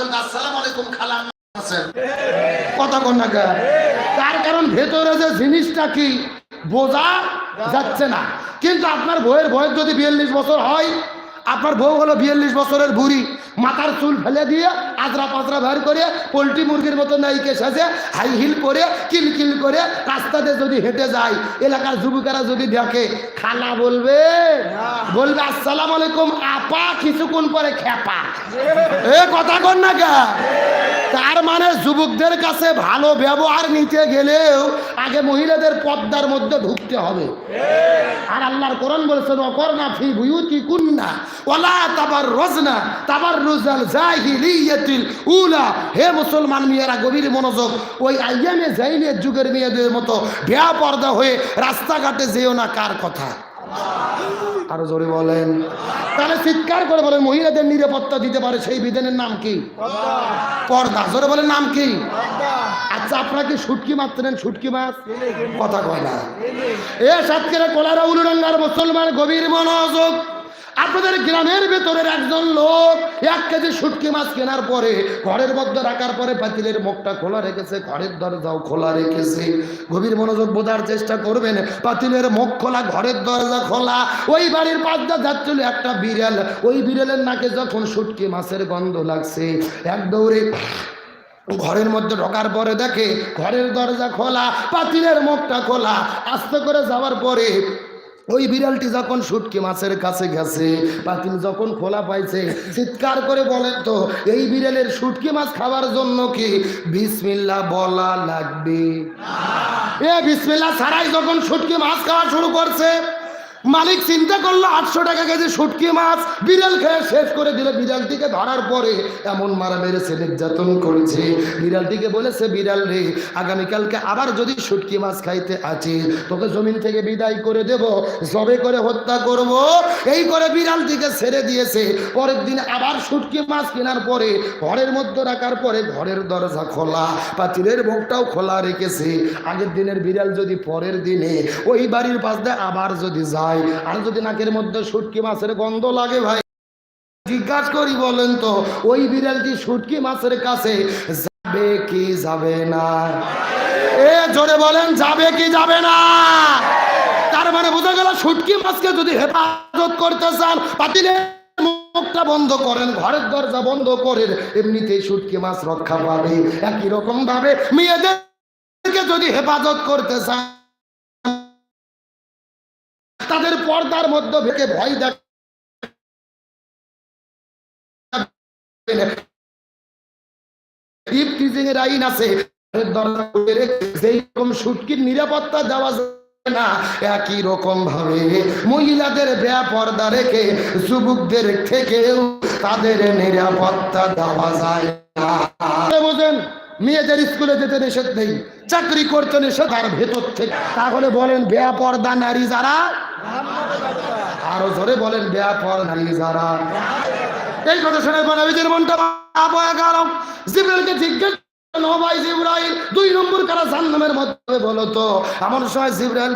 বলবে আসসালাম আলাইকুম খালাম? তার কারণ ভেতরে যে জিনিসটা কি, বোঝা যাচ্ছে না। কিন্তু আপনার যদি বিয়াল্লিশ বছর হয়, আপনার বউ হলো বিয়াল্লিশ বছরের বুড়ি। মাথার চুল ফেলে দিয়ে আজরা পাজরা বের করে পোলট্রি মুরগির মতো নাইকে সাজে হাই হিল করে, কিল কিল করে রাস্তাতে যদি হেঁটে যায়, এলাকার যুবকেরা যদি দেখে, খালা বলবে বলবে, আসসালাম আলাইকুম, আপা, কিছুক্ষণ পরে খেপা এ কথা কন না কে? তার মানে যুবকদের কাছে ভালো ব্যবহার নিতে গেলেও আগে মহিলাদের পদ্মার মধ্যে ঢুকতে হবে। আর আল্লাহর কোরআন বলেছেন অকর্ণা ফি বুয়ুতি কুন্না ওলা তাবার রজনা তাবার জাহিলিয়াতিল উলা। হে মুসলমান মেয়েরা, গভীর মনোযোগ। ওই আইয়ামে জাইলিয়াত যুগের মেয়েদের মতো বেয়া পর্দা হয়ে রাস্তাঘাটে যেও না, কার কথা? আরও জোরে বলেন। তাহলে চিৎকার করে বলেন, মহিলাদের নিরাপত্তা দিতে পারে সেই বিধানের নাম কি? পর্দা। জোরে বলেন, নাম কি? আচ্ছা আপনারা কি শুটকি মারতেন শুটকি মাছ? কথা কয় না। এ সাতক্ষীরা কোলারা, উলুডাঙ্গার মুসলমান, গভীর মনোযোগ। আপনাদের গ্রামের ভেতরের একজন লোক এক কেজি শুটকি মাছ কেনার পরে ঘরের মধ্যে রাখার পরে পাতিলের মুখটা খোলা রেখেছে, ঘরের দরজাও খোলা রেখেছে। গভীর মনোযোগ বোঝার চেষ্টা করবেন, পাতিলের মুখ খোলা, ঘরের দরজা খোলা। ওই বাড়ির পাশটা যাচ্ছিল একটা বিড়াল। ওই বিড়ালের নাকে যখন শুটকি মাছের গন্ধ লাগছে, এক দৌড়ে ঘরের মধ্যে ঢোকার পরে দেখে ঘরের দরজা খোলা, পাতিলের মুখটা খোলা। আস্তে করে যাওয়ার পরে ওই বিড়ালটি যখন শুটকি মাছের কাছে গেছে পাতিল যখন খোলা পাইছে, চিৎকার করে বলেন তো, এই বিড়ালের শুটকি মাছ খাওয়ার জন্য কি বিসমিল্লা বলা লাগবে? এ বিসমিল্লা ছাড়াই যখন শুটকি মাছ খাওয়া শুরু করছে মালিক চিন্তা করল, আটশো টাকা কেজি শুটকি মাছ, বিড়াল খেয়ে শেষ করে দিল বিড়ালটিকে ধরার পরে এমন মারা মেরেছে, নির্যাতন করেছে। বিড়ালটিকে বলেছে, বিড়াল রে, আগামীকালকে আবার যদি শুটকি মাছ খাইতে আছে তোকে জমিন থেকে বিদায় করে দেব, জবে করে হত্যা করব। এই করে বিড়ালটিকে ছেড়ে দিয়েছে। পরের দিন আবার শুটকি মাছ কেনার পরে, ঘরের মধ্যে রাখার পরে ঘরের দরজা খোলা পাতিলের মুখটাও খোলা রেখেছে। আগের দিনের বিড়াল যদি পরের দিনে ওই বাড়ির পাশ দিয়ে আবার যদি যায় আর যদি নাকের মধ্যে শুটকি মাছের গন্ধ লাগে ভাই, জিজ্ঞাসা করি বলেন তো, ওই বিড়ালটি শুটকি মাছের কাছে যাবে কি যাবে না? এ জোরে বলেন, যাবে কি যাবে না? তার মানে বোঝা গেল শুটকি মাছকে যদি হেফাজত করতে চান পাতিলে মুখটা বন্ধ করেন, ঘরের দরজা বন্ধ করেন, এমনিতেই শুটকি মাছ রক্ষা পাবে। একই রকম ভাবে মেয়েদেরকে যদি হেফাজত করতে চান তাদের পর্দার মধ্যে ভেকে ভয় দেখ ইফটিজিং এর আইন আছে। শুটকির নিরাপত্তা দেওয়া যায় না, একই রকম ভাবে মহিলাদের বেপর্দা রেখে যুবকদের থেকেও তাদের নিরাপত্তা দেওয়া যায় না। বোঝেন মেয়েদের স্কুলে যেতে নিষেধ নেই, চাকরি করতে নিষেধ তার ভেতর থেকে। তাহলে বলেন বেপর্দা নারী যারা? আরও জোরে বলেন বেপর্দা নারী যারা? এই কথা শুনে নবীজির মনটা বয়া গেল। জিজ্ঞেস দুই নম্বর কারা জান্নামের মধ্যে বলো তো?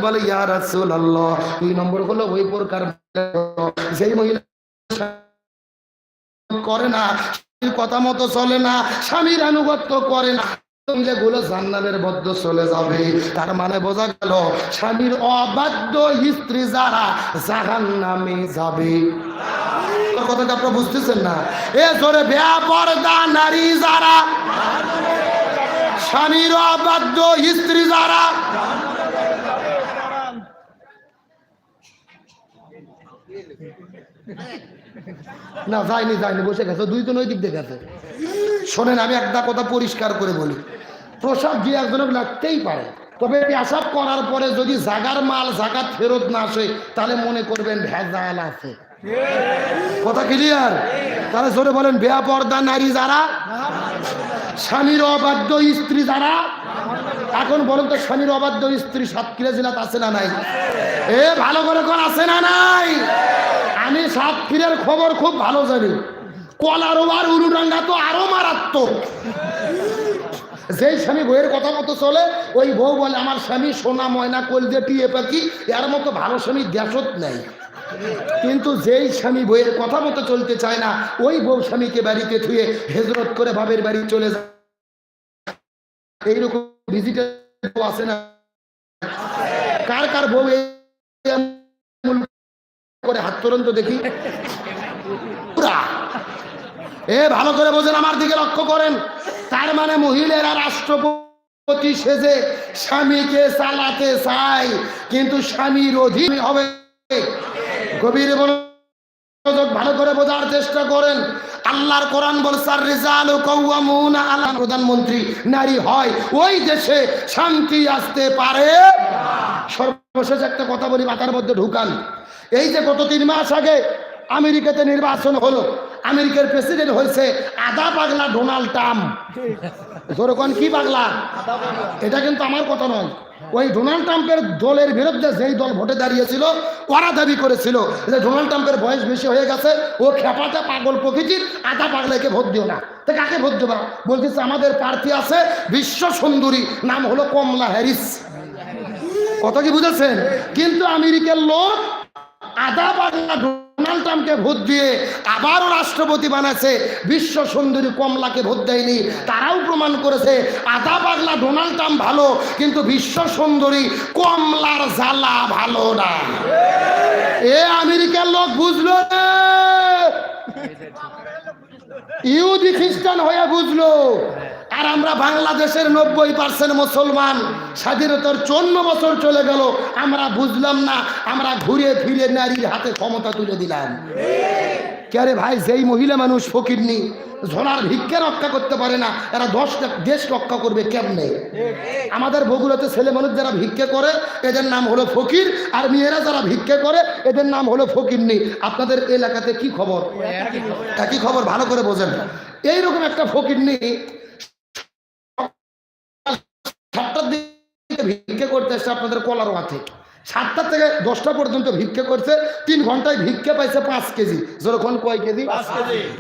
বলে নম্বর করে না কথা মতো চলে না, স্বামীর আনুগত্য করে না। গুলো জান্নামের মধ্যে চলে যাবে। তার মানে বোঝা গেল, স্বামীর অবাধ্য স্ত্রী যারা জাহান নামে যাবে কথাটা আপনারা বুঝতেছেন না? এ জোরে বেয়া নারী যারা, স্বামীর অবাধ্য স্ত্রী যারা না, যায়নি যায়নি, বসে গেছে। দেখেছে শোনেন, আমি একটা কথা পরিষ্কার করে বলি। প্রসাদ একজনের লাগতেই পারে, তবে পেশাব করার পরে যদি জাগার মাল ফেরত না আসে, তাহলে মনে করবেন ভেজাল আছে। কথা ক্লিয়ার তাহলে বলেন বেয়া পর্দা নারী যারা, স্বামীর অবাধ্য স্ত্রী যারা, এখন বলুন তো স্বামীর অবাধ্য স্ত্রী সাতক্ষীরা আছে না নাই? এ, ভালো করে, আছে না নাই? আমি সাতক্ষীরের খবর খুব ভালো জানি। কলারোবার উরুডাঙ্গা তো আরও মারাত্মক। যেই স্বামী বইয়ের কথা মতো চলে, ওই বউ বলে, আমার স্বামী সোনা, ময়না কল দিয়ে টিয়ে পাখি, এর মতো ভালো স্বামী দেশত নেই। কিন্তু যেই স্বামী বইয়ের কথা মতো চলতে চায় না, ওই বউ স্বামীকে বাড়িতে থুয়ে হেজরত করে ভাবের বাড়ি চলে যায়। এইরকম ডিজিটাল আছে না। কার কার বউ করে হাত তোলেন তো দেখি। এ, ভালো করে বোঝেন, আমার দিকে লক্ষ্য করেন। তার মানে মহিলারা রাষ্ট্রপতি সেজে স্বামীকে চালাতে কিন্তু স্বামীর অধীন হবে। গভীর ভালো করে বোঝার চেষ্টা করেন। আল্লাহর কোরআন বলছে আর রিজাল ও কৌয়ামুনা আলা প্রধানমন্ত্রী নারী হয়, ওই দেশে শান্তি আসতে পারে। সর্বশেষ একটা কথা বলি, মাথার মধ্যে ঢুকান। এই যে গত তিন মাস আগে আমেরিকাতে নির্বাচন হলো, আমেরিকার প্রেসিডেন্ট হয়েছে আদা পাগলা ডোনাল্ড ট্রাম্প। যেরকম কি পাগলা? এটা কিন্তু আমার কথা নয়। ওই ডোনাল্ড ট্রাম্পের দলের বিরুদ্ধে যেই দল ভোটে দাঁড়িয়েছিল, ওরা দাবি করেছিল যে ডোনাল্ড ট্রাম্পের বয়স বেশি হয়ে গেছে, ও খেপাটা পাগল প্রকৃতির আদা পাগলাকে ভোট দিও না। তো কাকে ভোট দেবা? বলতেছে আমাদের প্রার্থী আছে বিশ্ব সুন্দরী, নাম হলো কমলা হ্যারিস। কথা কি বুঝেছেন? কিন্তু আমেরিকার লোক আদা পাগলা ডোনাল্ড ট্রাম্পকে ভোট দিয়ে আবারও রাষ্ট্রপতি বানাচ্ছে বিশ্ব সুন্দরী কমলাকে ভোট দেয়নি, তারাও প্রমাণ করেছে আদা পাগলা ডোনাল্ড ট্রাম্প ভালো, কিন্তু বিশ্ব সুন্দরী কমলার জ্বালা ভালো না। এ আমেরিকার লোক বুঝলো না। ইহুদি খ্রিস্টান হয়ে বুঝলো। আর আমরা বাংলাদেশের নব্বই পার্সেন্ট মুসলমান। স্বাধীনতার চন্ন বছর চলে গেল আমরা বুঝলাম না আমরা ঘুরে ফিরে নারীর হাতে ক্ষমতা তুলে দিলাম। কে ভাই যেই মহিলা মানুষ ফকির ফকিরনি ঝোলার ভিক্ষা রক্ষা করতে পারে না এরা দশটা দেশ রক্ষা করবে কেমনে? আমাদের বগুড়াতে ছেলে মানুষ যারা ভিক্ষে করে এদের নাম হলো ফকির আর মেয়েরা যারা ভিক্ষে করে এদের নাম হলো ফকিরনি আপনাদের এলাকাতে কি খবর? একই খবর। ভালো করে বোঝেন। এইরকম একটা ফকির ফকিরনি ভিক্ষে করতে এসছে আপনাদের কলার মাঠে সাতটা থেকে দশটা পর্যন্ত ভিক্ষে করছে তিন ঘন্টায় ভিক্ষে পাইছে পাঁচ কেজি। যেরকম কয় কেজি?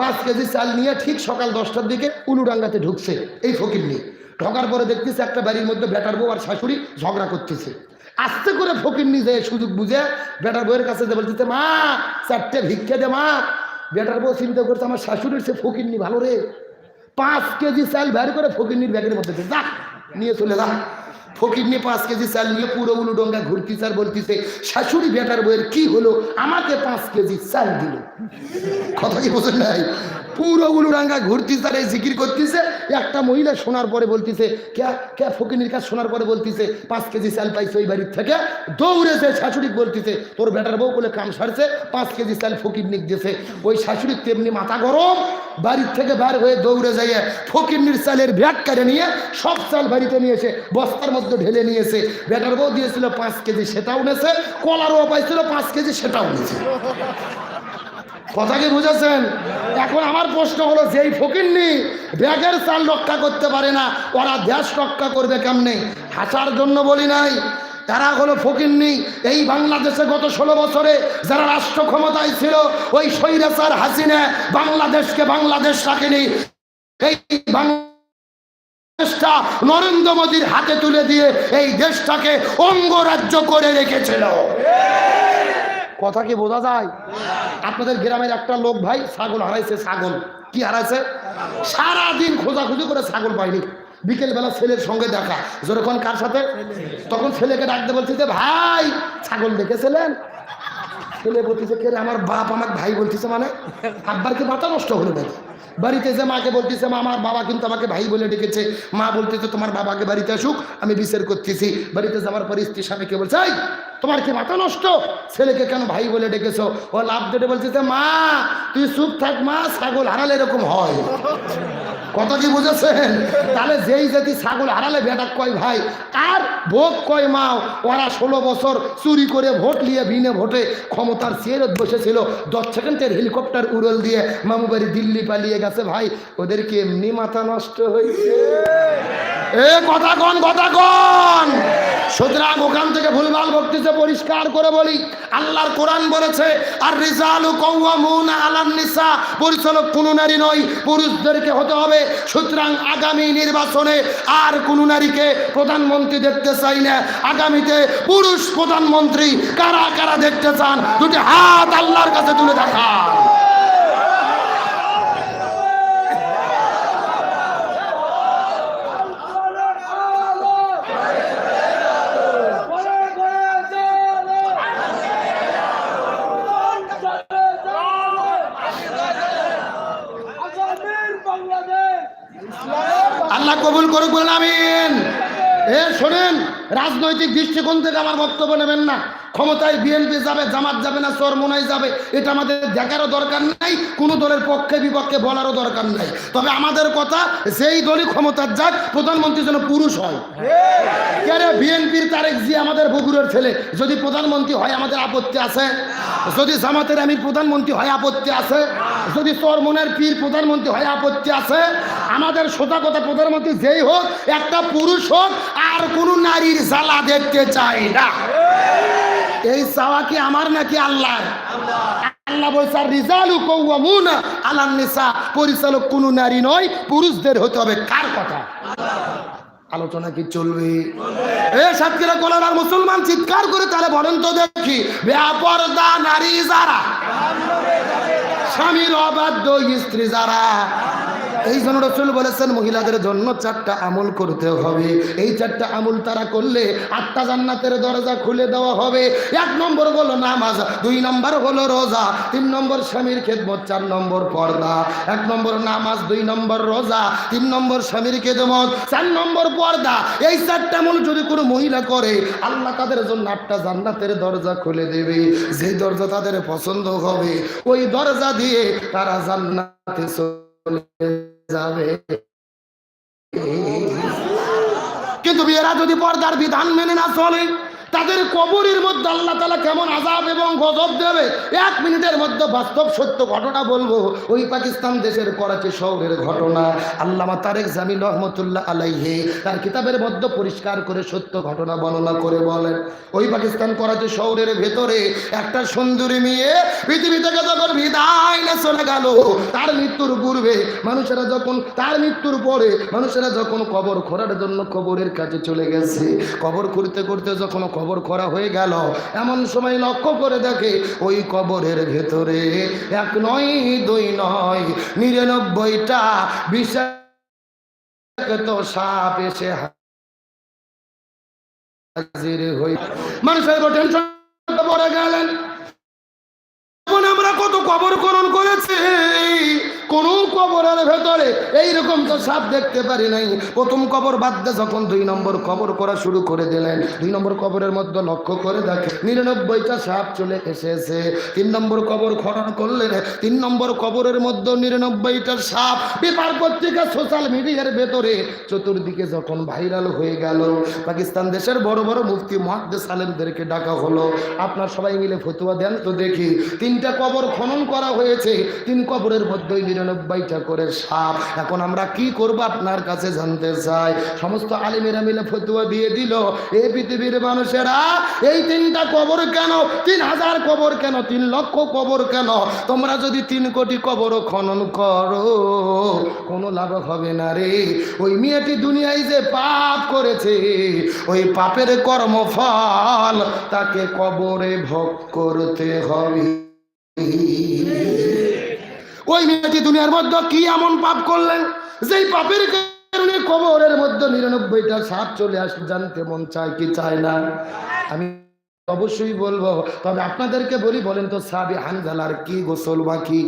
পাঁচ কেজি। চাল নিয়ে ঠিক সকাল দশটার দিকে উলুডাঙ্গাতে ঢুকছে এই ফকির নিয়ে ঢোকার পরে দেখতেছে একটা বাড়ির মধ্যে বেটার বউ আর শাশুড়ি ঝগড়া করতেছে। আস্তে করে ফকির যায় সুযোগ বুঝে বেটার বউয়ের কাছে যে বলতেছে মা চারটে ভিক্ষে দে মা। বেটার বউ চিন্তা করছে আমার শাশুড়ির সে ফকির নি ভালো রে। পাঁচ কেজি চাল বের করে ফকিরনির ব্যাগের মধ্যে যা নিয়ে চলে যা। ফকির নিয়ে পাঁচ কেজি চাল নিয়ে পুরো উলু ডঙ্গা ঘুরতিছে আর বলতিছে শাশুড়ি বেটার বইয়ের কি হলো? আমাকে পাঁচ কেজি চাল দিল। কথা কি বোঝেন নাই পুরো উলু ডাঙ্গা ঘুরতিছে আর এই জিকির করতেছে একটা মহিলা শোনার পরে বলতিছে কে কে ফকিনির কাছে শোনার পরে বলতিছে পাঁচ কেজি চাল পাইছে ওই বাড়ির থেকে? দৌড়েছে শাশুড়ি বলতিছে তোর বেটার বউ বলে কাম সারছে, পাঁচ কেজি চাল ফকির নিক দিয়েছে ওই শাশুড়ির তেমনি মাথা গরম বাড়ির থেকে বার হয়ে দৌড়ে যাইয়ে ফকিরনির চালের ব্যাগ কেড়ে নিয়ে সব চাল বাড়িতে নিয়েছে বস্তার মধ্যে ঢেলে নিয়েছে বেটার বউ দিয়েছিল পাঁচ কেজি সেটাও নেছে কলারও পাইছিল পাঁচ কেজি সেটাও নিয়েছে কথা কি বুঝেছেন? এখন আমার প্রশ্ন হলো, যেই ফকিরনি ব্যাগের চাল রক্ষা করতে পারে না, ওরা দেশ রক্ষা করবে কেমনে? হাসার জন্য বলি নাই। তারা হলো ফকিরনি এই বাংলাদেশে গত ষোলো বছরে যারা রাষ্ট্র ক্ষমতায় ছিল, ওই স্বৈরাচার হাসিনা বাংলাদেশকে বাংলাদেশ রাখেনি। এই বাংলাদেশটা নরেন্দ্র মোদীর হাতে তুলে দিয়ে এই দেশটাকে অঙ্গরাজ্য করে রেখেছিল। কথা কি বোঝা যায়? আপনাদের গ্রামের একটা লোক ভাই ছাগল হারাইছে, ছাগল। কি হারাইছে? সারাদিন খোঁজাখুঁজি করে ছাগল পাইনি বিকেলবেলা ছেলের সঙ্গে দেখা। যখন কার সাথে? তখন ছেলেকে ডাকতে বলছে যে ভাই ছাগল দেখেছিলেন? ছেলে বলতেছে কে আমার বাপ আমার ভাই বলতেছে মানে? আব্বার কি মাথা নষ্ট হলো নাকি? বাড়িতে যে মাকে বলতেছে মা আমার বাবা কিন্তু আমাকে ভাই বলে ডেকেছে। মা বলতেছে তোমার বাবাকে বাড়িতে আসুক আমি বিচার করতেছি। বাড়িতে যাওয়ার পরে স্ত্রী স্বামীকে বলছে "এই, তোমার কি মাথা নষ্ট? ছেলেকে কেন ভাই বলে ডেকেছো? ও লাভ দেটে যে, মা, তুই চুপ থাক, মা, ছাগল হারালে এরকম হয়। কথা কি বুঝেছেন? তাহলে যেই জাতি ছাগল হারালে বেটা কয় ভাই? আর ভোগ কয় মাও? ওরা ষোলো বছর চুরি করে ভোট নিয়ে বিনে ভোটে ক্ষমতার চেয়ারত বসেছিল। দশ সেকেন্ডের হেলিকপ্টার উড়ল দিয়ে মামু বাড়ি দিল্লি পালিয়ে গেছে ভাই। ওদেরকে এমনি মাথা নষ্ট হয়েছে? এ, কথা কন কথা কন! সুতরাং ওখান থেকে ভুলভাল বক্তৃতা পরিষ্কার করে বলি, আল্লাহর কোরআন বলেছে, আর রিজালু কওয়ামুন আলান নিসা পরিচালক কোনো নারী নয়, পুরুষদেরকে হতে হবে। সুতরাং আগামী নির্বাচনে আর কোনো নারীকে প্রধানমন্ত্রী দেখতে চাই না। আগামীতে পুরুষ প্রধানমন্ত্রী কারা কারা দেখতে চান, দুটি হাত আল্লাহর কাছে তুলে দেখান। কবুল করুক বলেন আমিন। এ শোনেন রাজনৈতিক দৃষ্টিকোণ থেকে আমার বক্তব্য নেবেন না। ক্ষমতায় বিএনপি যাবে, জামাত যাবে না, চরমোনাই যাবে। এটা আমাদের দেখারও দরকার নাই, কোনো দলের পক্ষে বিপক্ষে বলারও দরকার নাই। তবে আমাদের কথা, যেই দলই ক্ষমতার যাক, প্রধানমন্ত্রী যেন পুরুষ হয়। কেরে বিএনপির তারেক জি আমাদের বগুড়ের ছেলে? যদি প্রধানমন্ত্রী হয়, আমাদের আপত্তি আছে? যদি জামাতের আমির প্রধানমন্ত্রী হয়, আপত্তি আছে? যদি চরমনের পীর প্রধানমন্ত্রী হয়, আপত্তি আছে? আমাদের সোজা কথা, প্রধানমন্ত্রী যেই হোক, একটা পুরুষ হোক, আর কোনো নারীর জ্বালা দেখতে চাই না। এই চাওয়া কি আমার নাকি আল্লাহ? আল্লাহ বলছে, আর রিজালু কৌয়ামুন আলান নিসা। পরিচালক কোনো নারী নয়, পুরুষদের হতে হবে কার কথা? আলোচনা কি চলবে? এ সাতক্ষীরা কোলার মুসলমান চিৎকার করে তাহলে বলেন তো দেখি ব্যাপরদা নারী যারা, স্বামীর অবাধ্য স্ত্রী যারা এই জন্য রসুল বলেছেন, মহিলাদের জন্য চারটা আমল করতে হবে। এই চারটা আমল তারা করলে আটটা জান্নাতের দরজা খুলে দেওয়া হবে। এক নম্বর হলো নামাজ, দুই নম্বর হলো রোজা, তিন নম্বর স্বামীর খেদমত, চার নম্বর পর্দা। এক নম্বর নামাজ, দুই নম্বর রোজা, তিন নম্বর স্বামীর খেদমত, চার নম্বর পর্দা। এই চারটা আমল যদি কোনো মহিলা করে, আল্লাহ তাদের জন্য আটটা জান্নাতের দরজা খুলে দেবে। যে দরজা তাদের পছন্দ হবে, ওই দরজা দিয়ে তারা জান্নাতে চলে যাবে। কিন্তু বিয়েরা যদি পর্দার বিধান মেনে না চলে তাদের কবরের মধ্যে আল্লাহ তালা কেমন আজাব এবং গজব দেবে? এক মিনিটের মধ্যে বাস্তব সত্য ঘটনা বলব। ওই পাকিস্তান দেশের করাচি শহরের ঘটনা। আল্লামা তারেক জামিল রহমতুল্লাহ আলাইহে তার কিতাবের মধ্যে পরিষ্কার করে সত্য ঘটনা বর্ণনা করে বলেন, ওই পাকিস্তান করাচি শহরের ভেতরে একটা সুন্দরী মেয়ে পৃথিবী থেকে যখন বিদায় নিয়ে চলে গেল, তার মৃত্যুর পূর্বে মানুষেরা যখন, তার মৃত্যুর পরে মানুষেরা যখন কবর খোঁড়ার জন্য কবরের কাছে চলে গেছে। কবর খুঁড়তে করতে যখন কবর করা হয়ে গেল। এমন সময় লক্ষ্য করে দেখে ওই কবরের ভেতরে এক নয়, দুই নয়, নিরানব্বইটা বিষাক্ত সাপ এসে হাজির হই মানুষের টেনশন পড়ে গেলেন। আমরা কত কবর খনন করেছি? কোন কবরের ভেতরে এইরকম তো সাপ দেখতে পারি নাই। প্রথম কবর বাদ দিয়ে যখন দুই নম্বর কবর করা শুরু করে দিলেন, দুই নম্বর কবরের মধ্যে লক্ষ্য করে দেখে নিরানব্বইটা সাপ চলে এসেছে। তিন নম্বর কবর খনন করলেন, তিন নম্বর কবরের মধ্যে নিরানব্বইটা সাপ পেপার পত্রিকা সোশ্যাল মিডিয়ার ভেতরে। চতুর্দিকে যখন ভাইরাল হয়ে গেল, পাকিস্তান দেশের বড় বড় মুফতি মহাদ্দেশ আলেমদেরকে ডাকা হলো। আপনার সবাই মিলে ফতুয়া দেন তো দেখি, তিনটা কবর খনন করা হয়েছে, তিন কবরের মধ্যে নিরানব্বইটা করে সাপ। এখন আমরা কি করব আপনার কাছে জানতে চাই। সমস্ত আলিমেরা মিলে ফতুয়া দিয়ে দিল। এই পৃথিবীর মানুষেরা, এই তিনটা কবর কেন? তিন হাজার কবর কেন? তিন লক্ষ কবর কেন? তোমরা যদি তিন কোটি কবর খনন করো, কোনো লাভ হবে না রে। ওই মেয়েটি দুনিয়ায় যে পাপ করেছে, ওই পাপের কর্মফল তাকে কবরে ভোগ করতে হবে। ওই মেয়েটি দুনিয়ার মধ্যে কি এমন পাপ করলেন? যেই পাপের কারণে কবরের মধ্যে নিরানব্বইটা সাপ চলে আসে, জানতে মন চায় কি চায় না? আমি অবশ্যই বলব, তবে আপনাদেরকে বলি, বলেন তো সাবি হানজালার কি গোসল বাকি?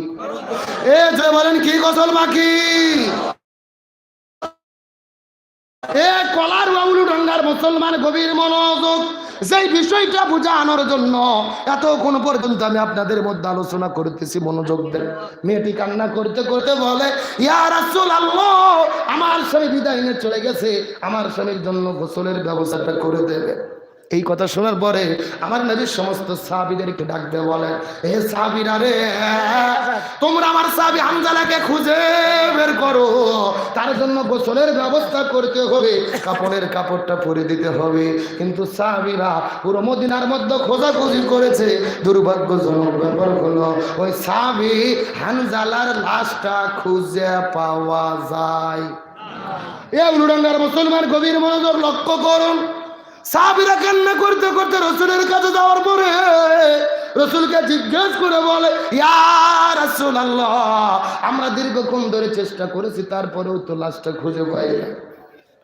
এ যে বলেন কি গোসল বাকি? এ কলার বাউলু ডঙ্গার মুসলমান গভীর মনোযোগ বিষয়টা বোঝানোর জন্য পর্যন্ত আমি আপনাদের মধ্যে আলোচনা করতেছি মনোযোগ দেন মেয়েটি কান্না করতে করতে বলে ইয়ার আসল আল্লাহ আমার স্বামী বিদায় চলে গেছে, আমার স্বামীর জন্য গোসলের ব্যবস্থাটা করে দেবে। এই কথা শোনার পরে আমার নবীর সমস্ত সাহাবিদেরকে ডাকতে বলে হে সাহাবিরা রে, তোমরা আমার সাহাবি হামজালাকে খুঁজে বের করো। তার জন্য গোসলের ব্যবস্থা করতে হবে, কাপড়ের কাপড়টা পরে দিতে হবে। কিন্তু সাহাবিরা পুরো মদিনার মধ্যে খোঁজাখুঁজি করেছে। দুর্ভাগ্যজনক ব্যাপার হলো, ওই সাহাবি হানজালার লাশটা খুঁজে পাওয়া যায়। এ উলুডাঙ্গার মুসলমান গভীর মনোযোগ লক্ষ্য করুন। সাহাবিরা কান্না করতে করতে রসুলের কাছে যাওয়ার পরে রসুলকে জিজ্ঞেস করে বলে আমরা দীর্ঘক্ষণ ধরে চেষ্টা করেছি, তারপরেও তো লাশটা খুঁজে পাই না।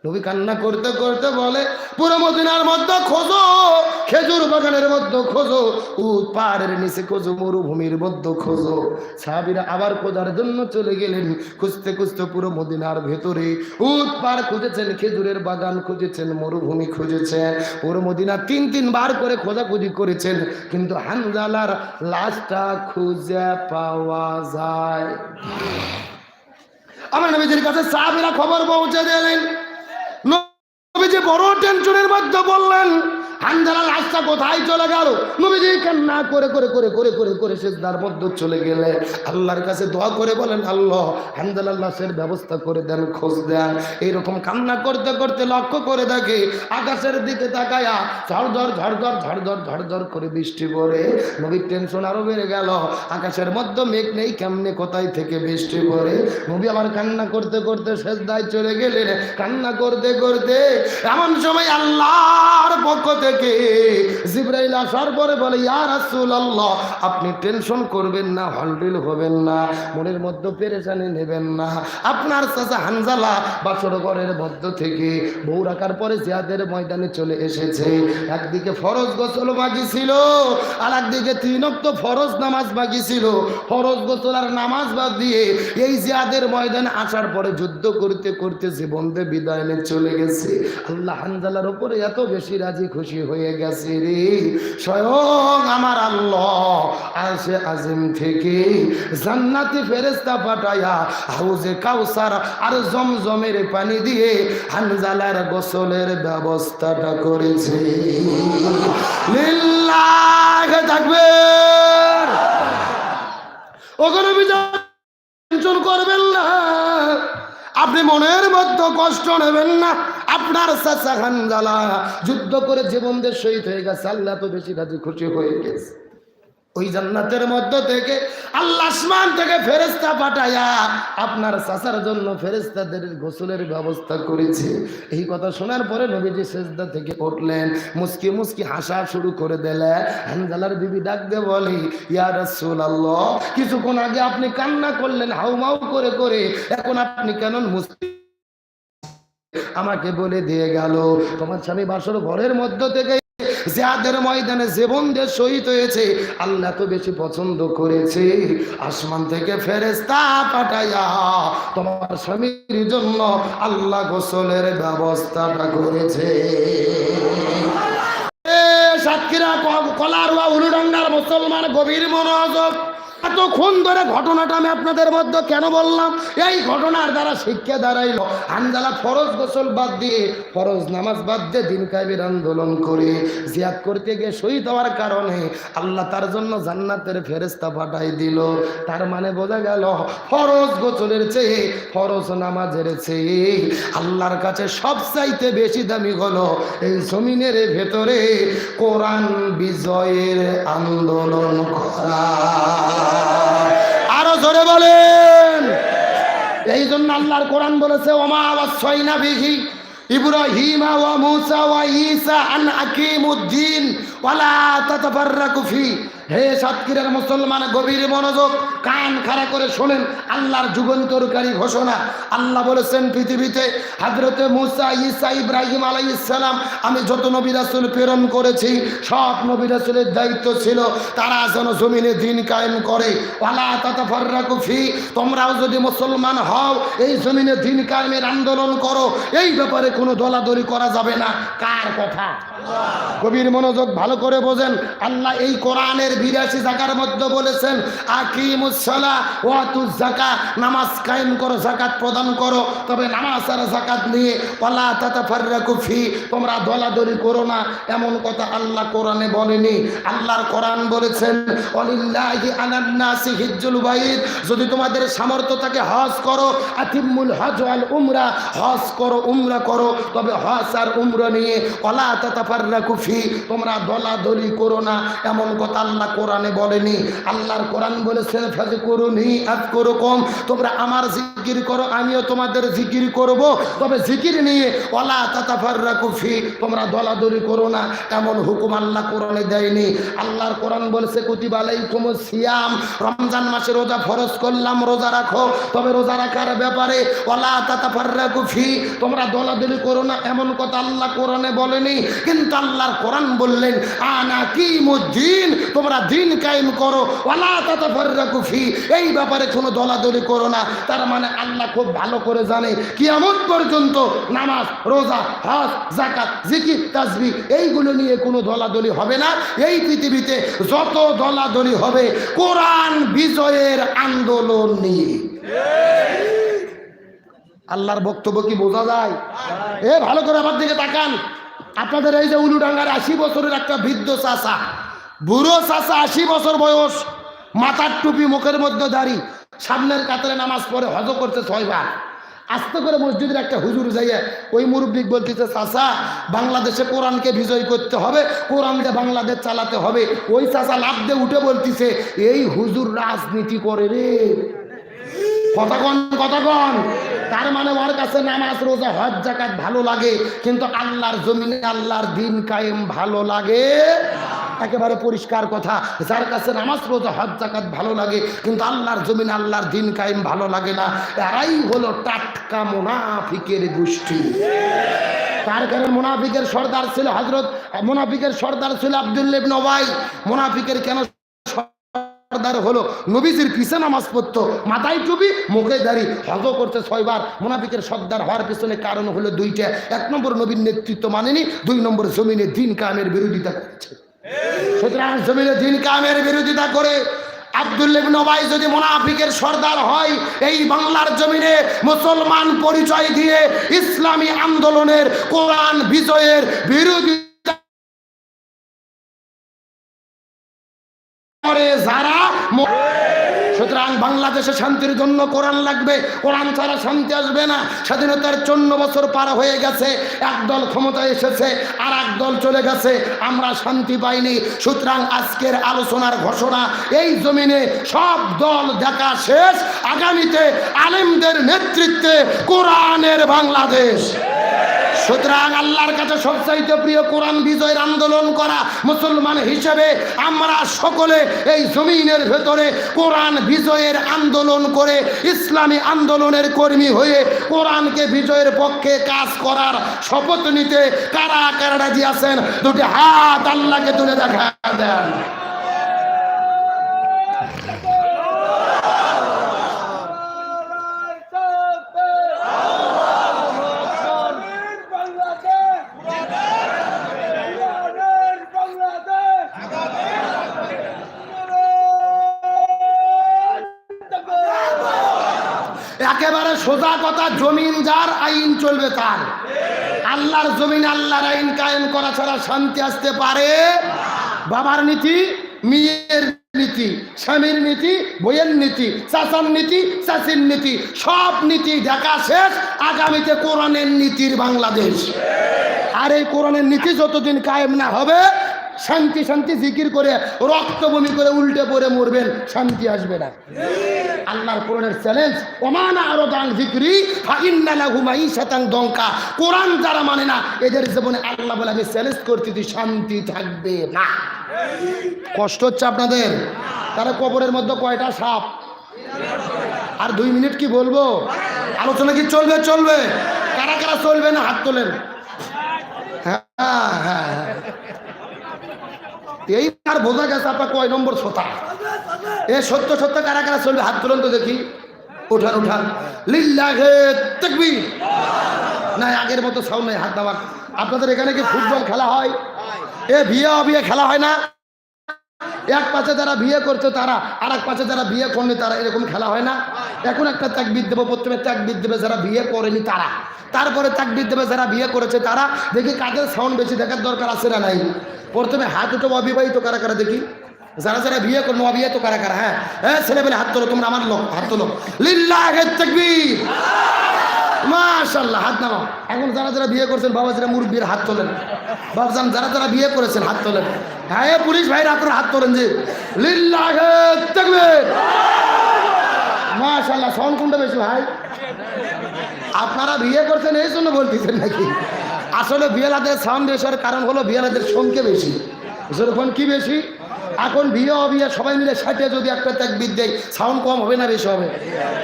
নবী কান্না করতে করতে বলে, পুরো মদিনার মধ্যে খোঁজো, খেজুর বাগানের মধ্যে খোঁজো, উট পাহাড়ের নিচে খোঁজো, মরুভূমির মধ্যে খোঁজো। সাহাবিরা আবার খোঁজার জন্য চলে গেলেন। খুঁজতে খুঁজতে পুরো মদিনার ভেতরে উট পাহাড় খুঁজেছেন, খেজুরের বাগান খুঁজেছেন, মরুভূমি খুঁজেছেন। পুরো মদিনা তিন তিন বার করে খোঁজাখুঁজি করেছেন। কিন্তু হানজালার লাশটা খুঁজে পাওয়া যায়। আমার নবীজির কাছে সাহাবিরা খবর পৌঁছে দিলেন। বড় টেনশনের মধ্যে বললেন হানজালা লাশটা কোথায় চলে গেল? নবীজি কান্না করে করে করে করে করে করে সেজদার মধ্যে চলে গেলে আল্লাহর কাছে দোয়া করে বলেন, আল্লাহ হানজালার লাশের ব্যবস্থা করে দেন, খোঁজ দেন। এইরকম কান্না করতে করতে লক্ষ্য করে দেখে আকাশের দিকে তাকায়া ঝড়ঝর ঝড়ঝর ঝড়ঝর ঝড়ঝর করে বৃষ্টি পড়ে। নবীর টেনশন আরও বেড়ে গেল। আকাশের মধ্যে মেঘ নেই, কেমনে, কোথায় থেকে বৃষ্টি পড়ে? নবী আবার কান্না করতে করতে সেজদায় চলে গেলেন। কান্না করতে করতে এমন সময় আল্লাহর পক্ষ থেকে জিব্রাইল আসার পরে বলে, ইয়া রাসূলুল্লাহ, আপনি টেনশন করবেন না হলডিল হবেন না, মনের মধ্যে পেরেশানি নেবেন না। আপনার চাচা হানজালা বাসর ঘরের মধ্য থেকে বউ রাখার পরে জিয়াদের ময়দানে চলে এসেছে। একদিকে ফরজ গোসল বাকি ছিল আর একদিকে তিন অক্ত ফরজ নামাজ বাকি ছিল। ফরজ গোসল আর নামাজ বাদ দিয়ে এই জিয়াদের ময়দানে আসার পরে যুদ্ধ করতে করতে জীবন দিয়ে বিদায় নিয়ে চলে গেছে। আল্লাহ হানজালার উপরে এত বেশি রাজি খুশি হয়ে গেছে। রে স্বয়ং আমার আল্লাহ আসে আজিম থেকে জান্নাতি ফেরেস্তা পাঠায়া হাউজে কাউসার আর জমজমের পানি দিয়ে হানজালার গোসলের ব্যবস্থাটা করেছে। লিল্লাহ থাকবেন ওখানে টেনশন করবেন না। আপনি মনের মধ্যে কষ্ট নেবেন না। আপনার চাচা খান যুদ্ধ করে জীবনদের শহীদ হয়ে গেছে। আল্লাহ তো বেশি খুশি হয়ে গেছে। ওই জান্নাতের মধ্য থেকে আল্লাহ আসমান থেকে ফেরেস্তা পাঠায়া আপনার চাচার জন্য ফেরেস্তাদের গোসলের ব্যবস্থা করেছে। এই কথা শোনার পরে নবীজি সেজদা থেকে উঠলেন, মুসকি মুসকি হাসা শুরু করে দিলেন। হানজালার বিবি ডাক দিয়ে বলে, ইয়া রাসূলুল্লাহ, কিছুক্ষণ আগে আপনি কান্না করলেন হাউমাউ করে করে, এখন আপনি কেন মুসকি আমাকে বলে দিয়ে গেল? তোমার স্বামী বাসর ঘরের মধ্য থেকে যাদের ময়দানে জীবন দিয়ে শহীদ হয়েছে, আল্লাহ তো বেশি পছন্দ করেছে। আসমান থেকে ফেরেস্তা পাঠাইয়া তোমার স্বামীর জন্য আল্লাহ গোসলের ব্যবস্থাটা করেছে। সাতক্ষীরা কলার বা উলুডাঙ্গার মুসলমান গভীর মনোযোগ এতক্ষণ ধরে ঘটনাটা আমি আপনাদের মধ্যে কেন বললাম? এই ঘটনার দ্বারা শিক্ষা দাঁড়াইল। আন্দালা ফরজ গোসল বাদ দিয়ে, ফরজ নামাজ বাদ দিয়ে দিন কায়েমের আন্দোলন করে, জিয়াদ করতে গিয়ে শহীদ হওয়ার কারণে আল্লাহ তার জন্য জান্নাতের ফেরেস্তা পাঠাই দিল। তার মানে বোঝা গেল, ফরজ গোসলের চেয়ে, ফরজ নামাজের চেয়ে আল্লাহর কাছে সবচাইতে বেশি দামি হলো এই জমিনের ভেতরে কোরআন বিজয়ের আন্দোলন করা। আরও জোরে বলেন। এই জন্য আল্লাহর কোরআন বলেছে, ওমা ওয়াসাইনা বিহি ইব্রাহিমা ওয়া মুসা ওয়া ঈসা আন আকিমুদ্দিন ওয়ালা হে সাতক্ষীরার মুসলমান, গভীর মনোযোগ কান খাড়া করে শোনেন আল্লাহর যুগান্তরকারী ঘোষণা। আল্লাহ বলেছেন, পৃথিবীতে হাজরতে মুসা, ঈসা, ইব্রাহিম আলাইসালাম আমি যত নবী রাসূল প্রেরণ করেছি, সব নবী রাসূলের দায়িত্ব ছিল তারা যেন জমিনে দিন কায়েম করে। ওয়ালা তাতাফাররাকু ফি, তোমরাও যদি মুসলমান হও, এই জমিনে দিন কায়েমের আন্দোলন করো। এই ব্যাপারে কোনো দলাদলি করা যাবে না। কার কথা? কবির মনোযোগ, ভালো ভালো করে বোঝেন। আল্লাহ এই কোরআনের বিরাশি জাকার মধ্যে বলেছেন আকিমুসলা ওয়াতুজ জাকা নামাজ কায়েম করো জাকাত প্রদান করো, তবে নামাজ আর জাকাত নিয়ে ওয়ালা তাতাফাররাকু ফি, তোমরা দলাদলি করো না। এমন কথা আল্লাহ কোরআনে বলেনি। আল্লাহর কোরআন বলেছেন যদি তোমাদের সামর্থ্য থাকে হজ করো, আতিমুল হজ ওয়াল উমরা। হজ করো, উমরা করো, তবে হজ আর উমরা নিয়ে ওয়ালা তাতাফাররাকু ফি, তোমরা দলাদলি করো না। এমন কথা আল্লাহ কোরআনে বলেনি। আল্লাহর কোরআন বলেছেন ফাজ করুনি আজ করো কম তোমরা আমার জিকির করো, আমিও তোমাদের জিকির করব। তবে জিকির নিয়ে ওলা তাতাফার রাকুফি তোমরা দলাদলি করো না। এমন হুকুম আল্লাহ কোরআনে দেয়নি। আল্লাহর কোরআন বলেছে কুতিবালাই কুম সিয়াম। রমজান মাসে রোজা ফরজ করলাম, রোজা রাখো। তবে রোজা রাখার ব্যাপারে ওলা তাতাফার রাকুফি তোমরা দলাদলি করো না। এমন কথা আল্লাহ কোরআনে বলেনি। কিন্তু আল্লাহর কোরআন বললেন আনা তোমরা দিন কায়েম করো। ওয়ালা তাতাফাররাকু ফি, এই ব্যাপারে কোনো দলাদলি করো না। তার মানে আল্লাহ খুব ভালো করে জানে। কিয়ামত পর্যন্ত নামাজ, রোজা, হজ, যাকাত, জিকির, তাসবি, এইগুলো নিয়ে কোনো দলাদলি হবে না। এই পৃথিবীতে যত দলাদলি হবে, কোরআন বিজয়ের আন্দোলন নিয়ে। আল্লাহর বক্তব্য কি বোঝা যায়? এ, ভালো করে আমার দিকে তাকান। আপনাদের এই যে উলুডাঙ্গার আশি বছরের একটা বৃদ্ধ চাষা বুড়ো চাষা আশি বছর বয়স, মাথার টুপি মুখের মধ্যে দাঁড়ি, সামনের কাতারে নামাজ পড়ে হজ করতে ছয়বার আস্তে করে মসজিদের একটা হুজুর যাইয়া ওই মুরব্বিক বলতেছে চাষা বাংলাদেশে কোরআনকে বিজয় করতে হবে, কোরআনকে বাংলাদেশ চালাতে হবে। ওই চাষা লাভ দিয়ে উঠে বলতেছে, এই হুজুর রাজনীতি করে রে। কতক্ষণ কতক্ষণ তার মানে ওর কাছে নামাজ, রোজা, হজ জাকাত ভালো লাগে, কিন্তু আল্লাহর জমিনে আল্লাহর দিন কায়েম ভালো লাগে একেবারে পরিষ্কার কথা। যার কাছে নামাজ, রোজা, হজ জাকাত ভালো লাগে, কিন্তু আল্লাহর জমিনে আল্লাহর দিন কায়েম ভালো লাগে না। এরাই হলো টাটকা মোনাফিকের গোষ্ঠী। তার কারণ মোনাফিকের সর্দার ছিল হজরত মোনাফিকের সর্দার ছিল আবদুল্লেব নবাই মোনাফিকের কেন সর্দার হলো। নবীজির পিছে নামাজ পড়তো, মাথায় টুপি, মুখে দাড়ি। হজ করতে ছয়বার। মোনাফিকের সর্দার হওয়ার পিছনে কারণ হলো দুইটা। এক নম্বর নবীর নেতৃত্ব মানেনি, দুই নম্বর জমিনে দিন কামের বিরোধিতা করেছে। সুতরাং জমিনে দিন কামের বিরোধিতা করে আবদুল্লেব নবাই যদি মোনাফিকের সর্দার হয়, এই বাংলার জমিনে মুসলমান পরিচয় দিয়ে ইসলামী আন্দোলনের কোরআন বিজয়ের বিরোধিতা যারা সুতরাং বাংলাদেশে শান্তির জন্য কোরআন লাগবে। কোরআন ছাড়া শান্তি আসবে না। স্বাধীনতার চন্ন বছর পার হয়ে গেছে। এক দল ক্ষমতায় এসেছে আর এক দল চলে গেছে। আমরা শান্তি পাইনি। সুতরাং আজকের আলোচনার ঘোষণা, এই জমিনে সব দল দেখা শেষ। আগামীতে আলেমদের নেতৃত্বে কোরআনের বাংলাদেশ। সুতরাং আল্লাহর কাছে সবচাইতে প্রিয় কোরআন বিজয়ের আন্দোলন করা মুসলমান হিসেবে আমরা সকলে এই জমিনের ভেতরে কোরআন বিজয়ের আন্দোলন করে ইসলামী আন্দোলনের কর্মী হয়ে কোরআনকে বিজয়ের পক্ষে কাজ করার শপথ নিতে কারা কারা রাজি আছেন। দুটি হাত আল্লাহকে তুলে দেখা দেন সোজা কথা, জমিন যার আইন চলবে তার। আল্লাহর জমিন আল্লাহর আইন কায়েম করা ছাড়া শান্তি আসতে পারে বাবার নীতি, মেয়ের নীতি, স্বামীর নীতি, বইয়ের নীতি, চাচার নীতি, চাচির নীতি, সব নীতি দেখা শেষ, আগামীতে কোরআনের নীতির বাংলাদেশ। আর এই কোরআনের নীতি যতদিন কায়েম না হবে শান্তি শান্তি জিকির করে, রক্ত বমি করে উল্টে পড়ে মরবেন, শান্তি আসবে না। আল্লাহর কোরআনের চ্যালেঞ্জ ওমান আরও দান জিক্রি ফাইন্নালা হুমাই শতাং দঙ্কা কোরআন যারা মানে না, এদের জীবনে আল্লাহ বলে, আমি চ্যালেঞ্জ করতেছি শান্তি থাকবে না। কষ্ট হচ্ছে আপনাদের? তারা কবরের মধ্যে কয়টা সাপ? আর দুই মিনিট কি বলব? আলোচনা কি চলবে চলবে? কারা কারা চলবে না হাত তোলেন? হ্যাঁ হ্যাঁ হ্যাঁ। এই আর বোঝা গেছে আপনার কয় নম্বর শ্রোতা। এ সত্য সত্য কারা কারা চলবে? হাত তুলুন তো দেখি। উঠান উঠান। লিল্লাহে তাকবীর। না আগের মতো নাই, হাত দেওয়ার আপনাদের এখানে কি ফুটবল খেলা হয়? এ বিয়ে বিয়ে খেলা হয় না? এক পাশে যারা বিয়ে করছে তারা আর এক পাশে যারা বিয়ে করেনি তারা এরকম খেলা হয় না? এখন একটা তাকবিদ দেবো, প্রথমে তাকবিদ দেবে যারা বিয়ে করেনি তারা। তারপরে তাকবিদ দেবে যারা বিয়ে করেছে তারা। দেখি কাদের সাউন্ড বেশি, দেখার দরকার আছে না নাই? প্রথমে হাত উঠো অবিবাহিত কারা কারা দেখি? যারা যারা বিয়ে করব অবিবাহিত কারা কারা? হ্যাঁ হ্যাঁ ছেলেবেলে হাত তোলো, তোমরা আমার লোক, হাত তোলো। লিল্লাহে তাকবীর! মাশাল্লাহ হাত নামাও। এখন যারা যারা বিয়ে করছেন, বাবা যারা মুরব্বীর হাত তোলেন। বাবজান যারা যারা বিয়ে করেছেন, হাত তোলেন। হ্যাঁ পুলিশ ভাইরা আপনারা হাত তোলেন যে, লিল্লাহে তাকবীর। মাশাল্লাহ সাউন্ড কোনটা বেশি ভাই? আপনারা বিয়ে করছেন এই জন্য বলতেছেন নাকি? আসলে বিয়েলাদের সাউন্ড বেশার কারণ হলো বিয়েলাদের সংখ্যা বেশি। যেরকম কি বেশি? এখন বিয়ে অবিয়ে সবাই মিলে সাথে যদি একটা ত্যাগবিদ দেয় সাউন্ড কম হবে না বেশি হবে?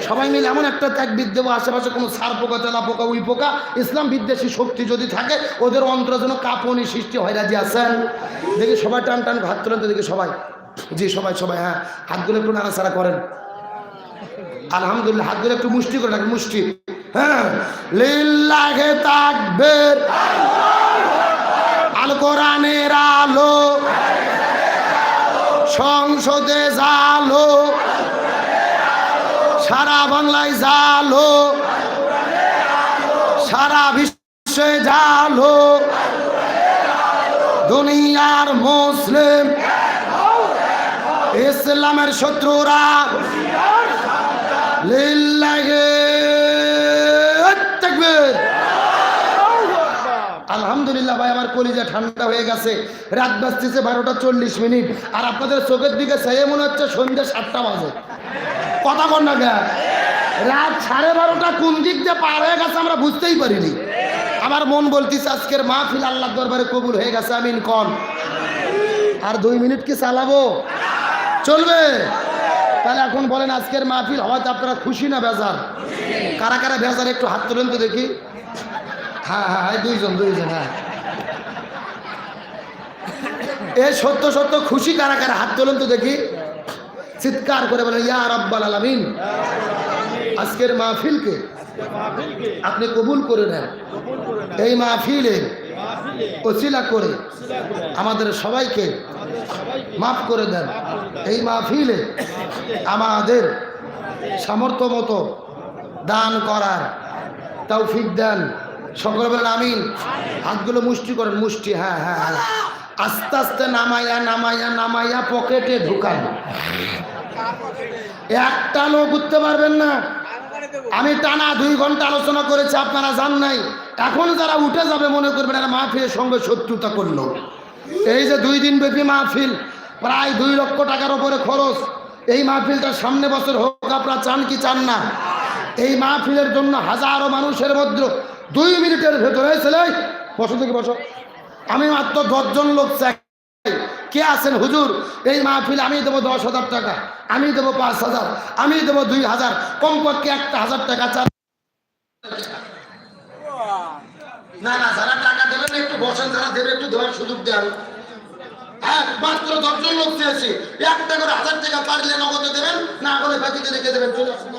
সবাই মিলে এমন একটা ত্যাগবিদ দেবো, আশেপাশে কোনো সার পোকা তেলা পোকা, উই পোকা, ইসলাম বিদ্বেষী শক্তি যদি থাকে, ওদের অন্তর যেন কাঁপনি সৃষ্টি হয়, রাজি আছেন? দেখি সবাই টান টান হাত তোলেন তো দেখি সবাই। জি, সবাই সবাই হ্যাঁ হাতগুলো একটু নাড়াচাড়া করেন। আলহামদুলিল্লাহ, হাতগুলো একটু মুষ্টি করে রাখেন, মুষ্টি। হ্যাঁ আল কোরআনের আলো। সংসদে জালো সারা বাংলায় জালো সারা বিশ্বে জালো দুনিয়ার মুসলিম ইসলামের শত্রুরা লিল্লাহে তাকবীর। আলহামদুলিল্লাহ ভাই, আমার কলিজা ঠান্ডা হয়ে গেছে। রাত বাজতেছে বারোটা চল্লিশ মিনিট। আর আপনাদের চোখের দিকে চেয়ে মনে হচ্ছে সন্ধ্যে সাতটা বাজে। কথা কর না রাত সাড়ে বারোটা কোন দিক দিয়ে পার হয়ে গেছে আমরা বুঝতেই পারিনি। আমার মন বলতিছে, আজকের মাহফিল আল্লাহ দরবারে কবুল হয়ে গেছে, আমিন কন। আর দুই মিনিট কি চালাবো? চলবে? তাহলে এখন বলেন, আজকের মাহফিল হয়তো আপনারা খুশি না বেজার? কারা কারা বেজার একটু হাত তুলেন তো দেখি। হ্যাঁ হ্যাঁ হ্যাঁ দুইজন দুইজন হ্যাঁ। এ সত্য সত্য, খুশি কারা কারা? হাত তোলেন তো দেখি। চিৎকার করে বলেন ইয়া রব্বাল আলামিন। আজকের মাহফিলকে আপনি কবুল করে নেন। এই মাহফিলে ওসিলা করে আমাদের সবাইকে মাফ করে দেন। এই মাহফিলে আমাদের সামর্থ্য মতো দান করার তৌফিক দেন। সকলে বলেন, আমিন। হাতগুলো মুষ্টি করেন, মুষ্টি হ্যাঁ হ্যাঁ হ্যাঁ। আস্তে আস্তে নামাইয়া নামাইয়া নামাইয়া পকেটে ঢুকান একটা লোক উঠতে পারবেন না। আমি টানা দুই ঘণ্টা আলোচনা করেছি, আপনারা জান নাই। এখন যারা উঠে যাবে মনে করবেন, এরা মাহফিলের সঙ্গে শত্রুতা করল। এই যে দুই দিন ব্যাপী মাহফিল, প্রায় দুই লক্ষ টাকার ওপরে খরচ। এই মাহফিলটা সামনে বছর হোক, আপনারা চান কি চান না। এই মাহফিলের জন্য হাজারো মানুষের মধ্যে দুই মিনিটের ভেতরে, ছেলে, বসো থেকে বসো। আমি মাত্র দশজন লোক চাই। কে আছেন? হুজুর, এই মাহফিল আমি দেবো দশ হাজার টাকা, আমি দেবো পাঁচ হাজার, আমি দেবো দুই হাজার, কমপক্ষে একটা হাজার টাকা চান না না, যারা টাকা দেবেন একটু বসেন, যারা দেবে একটু দেওয়ার সুযোগ দেন। হ্যাঁ মাত্র দশজন লোক চেয়েছি। একটা করে হাজার টাকা পারলে নগদে দেবেন, না হলে বাকিতে রেখে দেবেন। চলে আসুন।